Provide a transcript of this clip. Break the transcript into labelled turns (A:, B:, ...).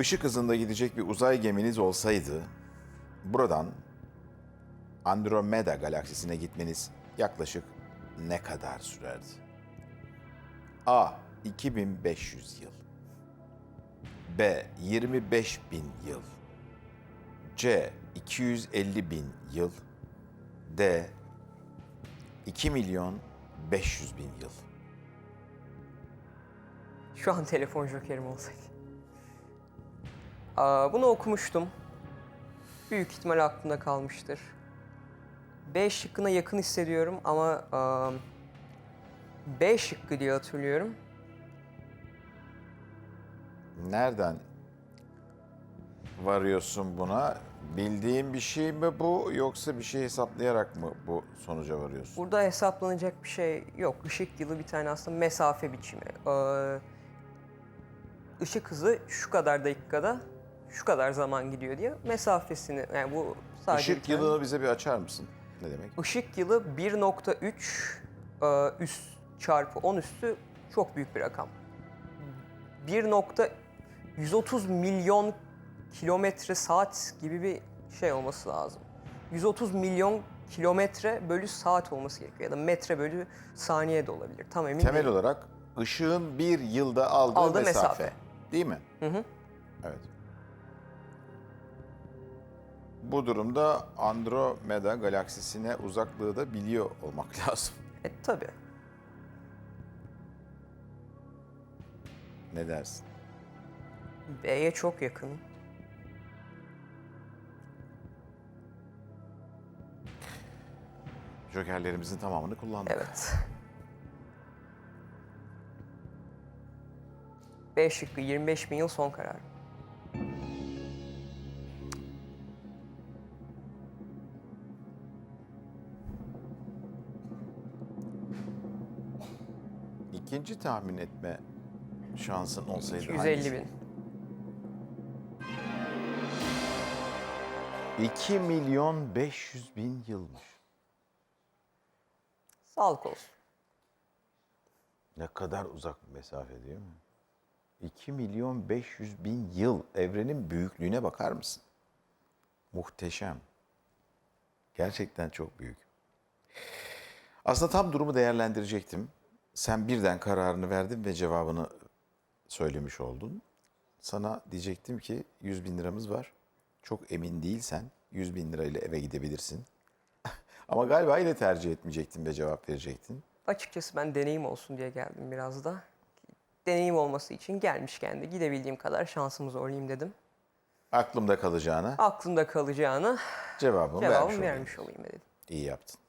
A: Işık hızında gidecek bir uzay geminiz olsaydı, buradan Andromeda galaksisine gitmeniz yaklaşık ne kadar sürerdi? A. 2500 yıl. B. 25 bin yıl. C. 250 bin yıl. D. 2 milyon 500 bin yıl.
B: Şu an telefon jokerim olsaydı. Bunu okumuştum. Büyük ihtimal aklımda kalmıştır. B şıkkına yakın hissediyorum ama B şıkkı diye hatırlıyorum.
A: Nereden varıyorsun buna? Bildiğin bir şey mi bu yoksa bir şey hesaplayarak mı bu sonuca varıyorsun?
B: Burada hesaplanacak bir şey yok. Işık yılı bir tane aslında mesafe biçimi. Ee, ışık hızı şu kadar dakikada şu kadar zaman gidiyor diye mesafesini yani bu sadece bir
A: Işık
B: tane-
A: yılını bize bir açar mısın? Ne demek?
B: Işık yılı 1.3 e, üst çarpı 10 üstü çok büyük bir rakam. 1.130 milyon kilometre saat gibi bir şey olması lazım. 130 milyon kilometre bölü saat olması gerekiyor ya da metre bölü saniye de olabilir. Tam emin
A: Temel
B: değilim.
A: olarak ışığın bir yılda aldığı,
B: Aldığı
A: mesafe.
B: mesafe.
A: Değil mi?
B: Hı hı.
A: Evet. Bu durumda Andromeda galaksisine uzaklığı da biliyor olmak lazım.
B: E tabii.
A: Ne dersin?
B: B'ye çok yakın.
A: Jokerlerimizin tamamını kullandık.
B: Evet. B şıkkı 25 bin yıl son karar.
A: İkinci tahmin etme şansın olsaydı
B: 250
A: hangisi?
B: bin.
A: 2 milyon 500 bin yılmış.
B: Sağlık olsun.
A: Ne kadar uzak bir mesafe değil mi? 2 milyon 500 bin yıl evrenin büyüklüğüne bakar mısın? Muhteşem. Gerçekten çok büyük. Aslında tam durumu değerlendirecektim. Sen birden kararını verdin ve cevabını söylemiş oldun. Sana diyecektim ki 100 bin liramız var. Çok emin değilsen 100 bin lirayla eve gidebilirsin. Ama galiba yine tercih etmeyecektin ve cevap verecektin.
B: Açıkçası ben deneyim olsun diye geldim biraz da. Deneyim olması için gelmişken de gidebildiğim kadar şansımı zorlayayım dedim.
A: Aklımda kalacağına
B: Aklımda kalacağını
A: cevabımı vermiş
B: cevabımı
A: olayım.
B: vermiş olayım dedim.
A: İyi yaptın.